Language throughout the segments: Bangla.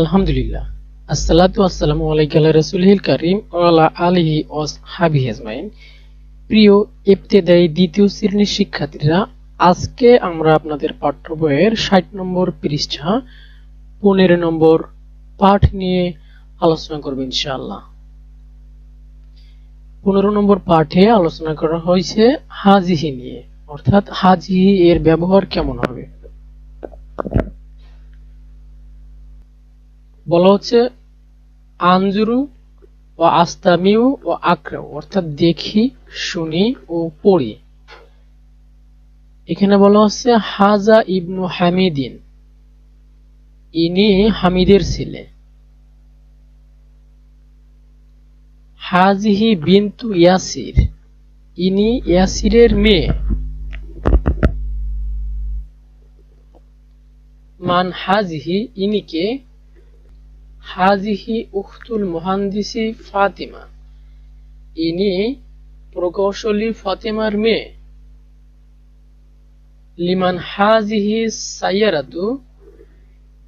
আলহামদুলিল্লাহ। আসসালাতু আসসালামু আলাইকা আলা রাসূলিল কারীম ওয়া আলা আলিহি ওয়া সাহবিহি আজমাইন। প্রিয় ইবতেদায়ী দ্বিতীয় শ্রেণির শিক্ষার্থীরা, আজকে আমরা আপনাদের পাঠ্য বইয়ের 60 নম্বর পৃষ্ঠা 15 নম্বর পাঠ নিয়ে আলোচনা করব ইনশাআল্লাহ। 15 নম্বর পাঠে আলোচনা করা হয়েছে হাজিহি নিয়ে, অর্থাৎ হাজিহি এর ব্যবহার কেমন হবে? বলা হচ্ছে আঞ্জুরু ও আস্তামিউ ও আক্রাউ অর্থাৎ দেখি, শুনি ও পড়ি। এখানে বলা হচ্ছে হাজা ইবনু হামিদিন। ইনি হামিদের ছেলে। হাজিহি বিন্তু ইয়াসির। ইনি ইয়াসিরের মেয়ে। মান হাজিহি, ইনিকে হাজিহি উখতুল মুহান্দিসি ফাতিমা। ইনি প্রকৌশলী ফাতিমার মেয়ে। লিমান হাজিহি সাইয়ারাতু,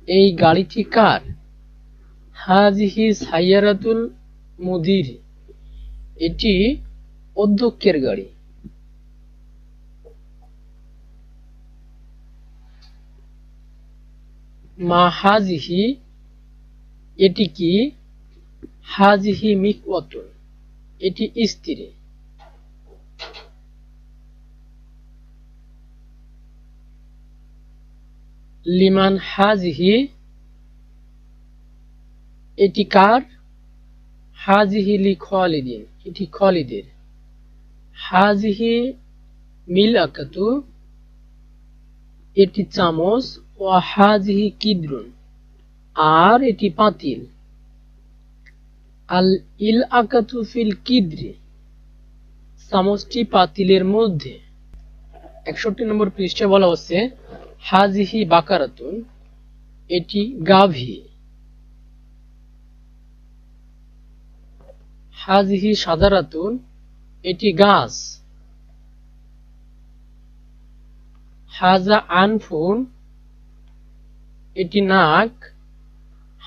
এই গাড়িটি কার? হাজিহি সাইয়ারাতুল মুদির। এটি অধ্যক্ষের গাড়ি। মা হাজিহি এটি কি? হাজিহি মিকওয়াতুন। এটি স্ত্রী। লিমান হাজিহি, এটি কার? হাজিহি লি খালিদিন, এটি খালিদের। হাজিহি মিল আকাতু এটি চামচ ও হাজিহি কিদ্রুন। আর এটি পাতিল আল ইল আকাতু ফিল কিদ্রি চামচটি পাতিলের মধ্যে। একষট্টি নম্বর পৃষ্ঠে বলা হচ্ছে হাজিহি বাকারাতুন, এটি গাভী। হাজিহি সাদারাতুন, এটি গাছ। হাজা আনফুন, এটি নাক।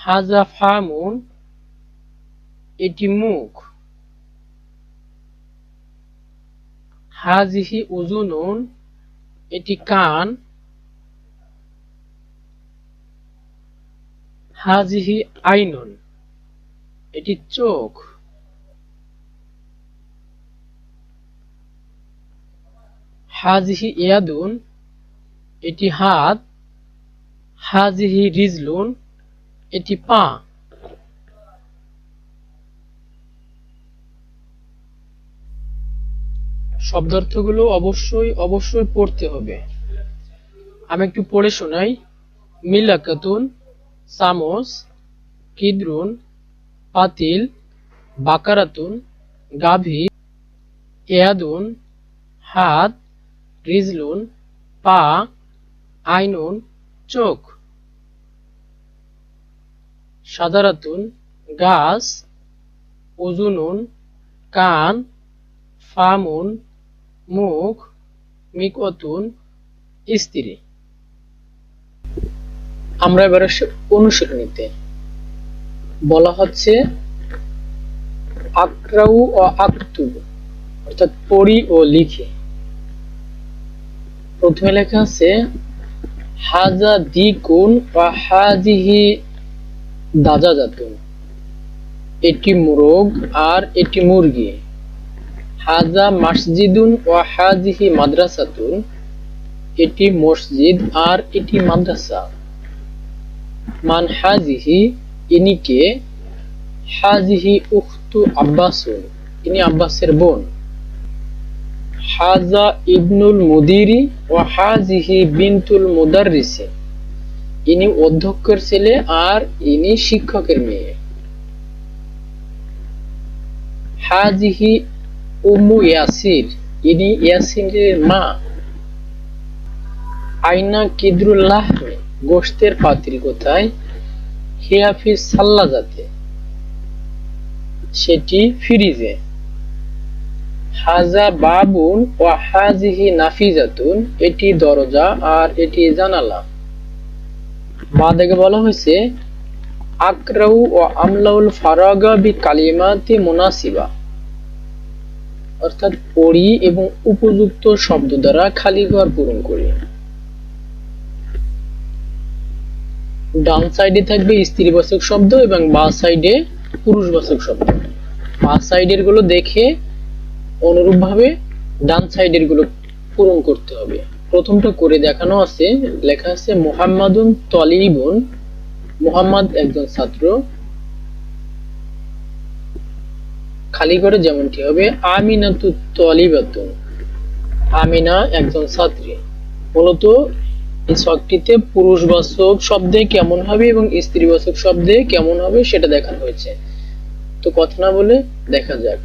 হাজা ফামুন, এটি মুখ। হাজিহি উজুনুন, এটি কান। হাজিহি আইনুন, এটি চোখ। হাজিহি ইয়াদুন, এটি হাত। হাজিহি রিজলুন এটি পা। শব্দার্থগুলো অবশ্যই অবশ্যই পড়তে হবে। আমি একটু পড়ে শোনাই। মিলাকাতুন চামচ কিদ্রুন, পাতিল, বাকারাতুন গাভী এয়াদুন, হাত, রিজলুন, পা, আইনুন, চোখ। সাদারাতুন গাছ, ওজুনুন, কান, ফামুন, মুখ, মিকতুন, স্ত্রী। আমরা এবার অনুশীলনীতে বলা হচ্ছে আক্রাউ ও আক্তুব, অর্থাৎ পড়ি ও লিখি। প্রথমে লেখা আছে হাজা দিকুন বা হাজিহি দাজাজাতুন এটি মোরগ আর এটি মুরগি। হাজা মসজিদুন ও হাজিহি মাদ্রাসাতুন। এটি মসজিদ আর এটি মাদ্রাসা। মান হাজিহি ইনিকে হাজিহি উখতু আব্বাসুন, ইনি আব্বাসের বোন। হাজা ইবনুল মুদিরি ও হাজিহি বিনতুল মুদাররিসি ইনি অধ্যক্ষের ছেলে আর ইনি শিক্ষকের মেয়ে। হাজিহি উম্মু ইয়াসির, ইনি ইয়াসিরের মা। আইনা কিদরুল্লাহ গোস্তের পাতিল কোথায়? হিয়াফি সাল্লাজাতে। সেটি ফ্রিজে। হাজা বাবুন ও হাজিহি নাফিজাতুন, এটি দরজা আর এটি জানালা। মা বলা হয়েছে, আকরাউ ও আমলাউল ফারাগা বি কালিমাতি মুনাসিবা। অর্থাৎ পড়ি এবং উপযুক্ত শব্দ দ্বারা খালি ঘর পূরণ করি। ডান সাইডে থাকবে স্ত্রীবাচক শব্দ এবং বা সাইডে পুরুষবাচক শব্দ। বা সাইডেরগুলো দেখে অনুরূপভাবে ডান সাইডেরগুলো পূরণ করতে হবে। প্রথমটা করে দেখানো আছে। লেখা আছে, মোহাম্মদুন তলিবুন। মোহাম্মদ একজন ছাত্র। খালি করে যেমনটি হবে, আমিনাতু তলিবাতুন। আমিনা একজন ছাত্রী। মূলত এই ছকটিতে পুরুষবাচক শব্দে কেমন হবে এবং স্ত্রীবাচক শব্দে কেমন হবে সেটা দেখানো হয়েছে। তো কথা না বলে দেখা যাক।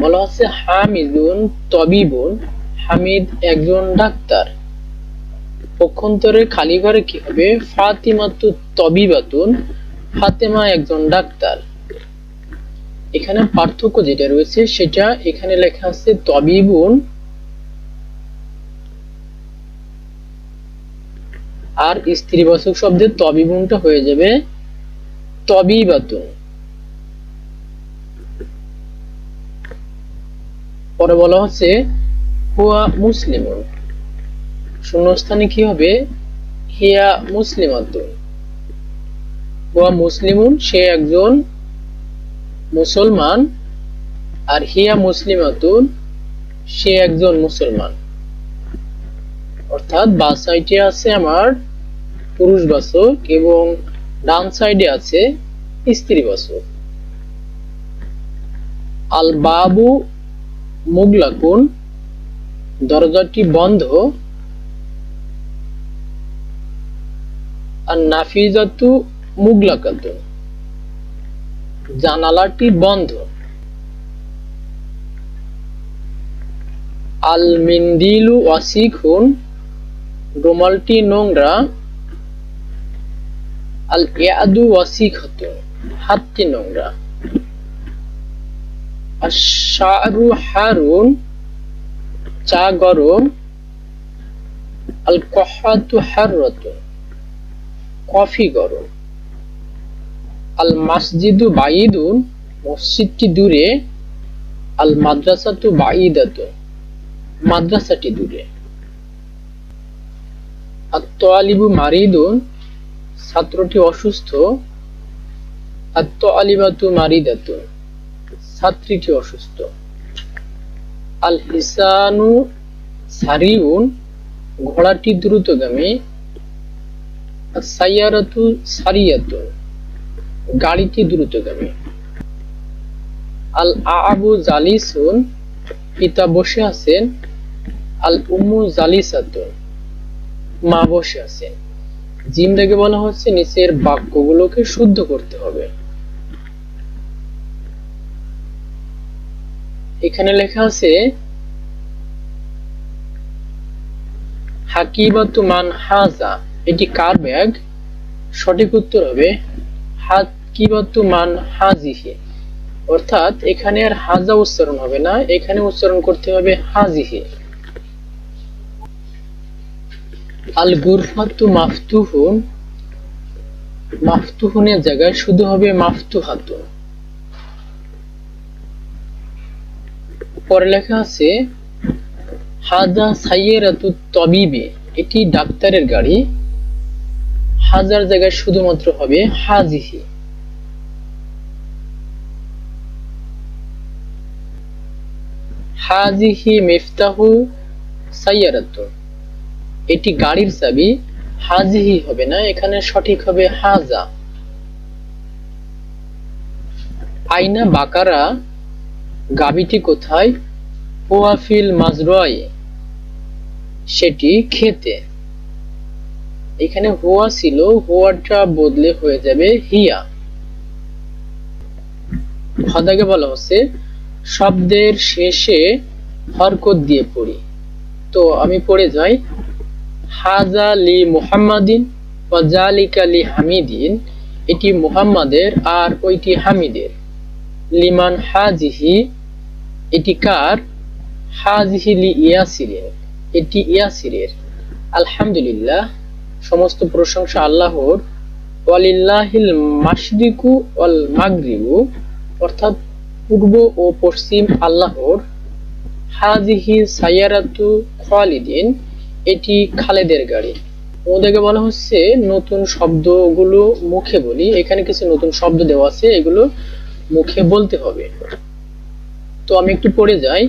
বলা হচ্ছে হামিদুন তবিবুন। হামিদ একজন ডাক্তার। পক্ষান্তরে খালি ঘরে কি হবে ফাতিমাতু তবিবাতুন, ফাতেমা একজন ডাক্তার। এখানে পার্থক্য যেটা রয়েছে সেটা এখানে লেখা আছে তবিবুন। আর স্ত্রীবাচক শব্দের তবিবুনটা হয়ে যাবে তবিবাতুন। পরে বলা হচ্ছে হুয়া মুসলিমুন শূন্যস্থানে কি হবে? হিয়া মুসলিমাতুন হুয়া মুসলিমুন, সে একজন মুসলমান, আর হিয়া মুসলিমাতুন, সে একজন মুসলমান। অর্থাৎ বা সাইডে আছে আমার পুরুষ বাচক এবং ডান সাইডে আছে স্ত্রী বাচক। আল বাবু মুগলাকুন দরজাটি বন্ধ। আর নাফিজাতু মুগলাকাতুন জানালাটি বন্ধ। আল মিন্দিলু ওয়াসিখুন। রুমালটি নোংরা। আল ইয়াদু ওয়াসিখাতুন হাতটি নোংরা। আশারু হারুন। চা গরম আল কহাতু হাররাতুন কফি গরম। আল মাসজিদু বাইদুন মসজিদটি দূরে আল মাদ্রাসাতু বাইদাতুন মাদ্রাসাটি দূরে। আত্মালিবু মারিদুন, ছাত্রটি অসুস্থ। আত্মালিবাতু মারিদাতুন ছাত্রীটি অসুস্থ। আল হিসানু সারিউন, ঘোড়াটি দ্রুতগামী। সাইয়ারাতু সারিয়াতুন গাড়িটি দ্রুতগামী। আল আবু জালিসুন, পিতা বসে আছেন। আল উম্মু জালিসাতুন মা বসে আছেন। জিম থেকে বলা হচ্ছে, নিচের বাক্যগুলোকে শুদ্ধ করতে হবে। এখানে লেখা আছে হাকিবাতু মান হাজা। এটি কার ব্যাগ? সঠিক উত্তর হবে অর্থাৎ এখানে আর হাজা উচ্চারণ হবে না, এখানে উচ্চারণ করতে হবে হাজিহি। আল গুরফাতু মাফতুহুন। মাফতুহুনের জায়গায় শুধু হবে মাফতুহাতুন পরে লেখা আছে, হাজা সাইয়েরাতু তবিবে এটি ডাক্তারের গাড়ি। হাজার জায়গায় শুধুমাত্র হবে হাজিহি। হাজিহি মিফতাহু সাইয়ারাতু। এটি গাড়ির চাবি, হাজিহি হবে না, এখানে সঠিক হবে হাজা। আইনা বাকারা গাবিটি কোথায়? হুয়াফিল মাজরয় সেটি খেতে। এখানে হুয়া ছিল, হুয়াটা বদলে হয়ে যাবে হিয়া। হদাকে বলা হচ্ছে, শব্দের শেষে হরকত দিয়ে পড়ি। তো আমি পড়ে যাই, হাজা লি মুহাম্মাদিন ওয়াজালিকা হামিদিন। এটি মুহাম্মাদের আর ওইটি হামিদের। লিমান হাজিহি এটি কার? হাজিহি লি ইয়াসিরের। এটি ইয়াসিরের। আলহামদুলিল্লাহ, সমস্ত প্রশংসা আল্লাহর। ওয়ালিল্লাহিল মাসদিকু ওয়াল মাগরিবু, অর্থাৎ পূর্ব ও পশ্চিম আল্লাহর। হাজিহি সাইয়ারাতু খালিদিন, এটি খালেদের গাড়ি। ওদেরকে বলা হচ্ছে নতুন শব্দগুলো মুখে বলি। এখানে কিছু নতুন শব্দ দেওয়া আছে, এগুলো মুখে বলতে হবে। তো আমি একটু পড়ে যাই।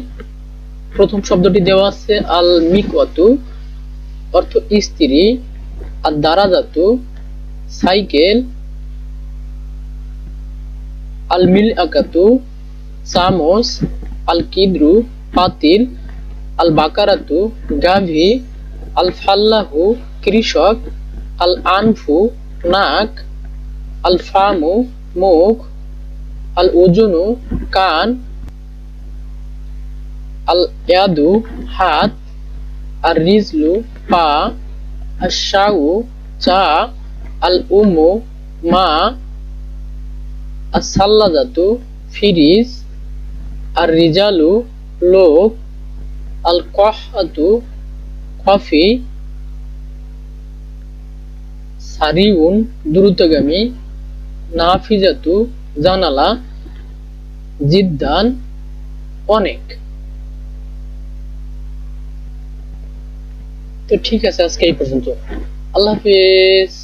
প্রথম শব্দটি দেওয়া আছে আল মিকওয়াতু অর্থ স্ত্রী, আর দারাজাতু, সাইকেল আল মিল আকাতু চামচ আল কিদ্রু পাতিল আল বাকারাতু গাভী আল ফাল্লাহু কৃষক আল আনফু নাক আল ফামু মুখ আল ওজনু কান আল ইয়াদু হাত আর রিজলু পা আর শাউ চা আল উমু মা আর সাল্লাজাতু ফিরিজ আর রিজালু লোক আল কহাতু কফি, সারিউন, দ্রুতগামী, নাফিজাতু, জানালা, জিদ্দান, অনেক। তো ঠিক আছে আজকে এই পর্যন্ত। আল্লাহ হাফিজ।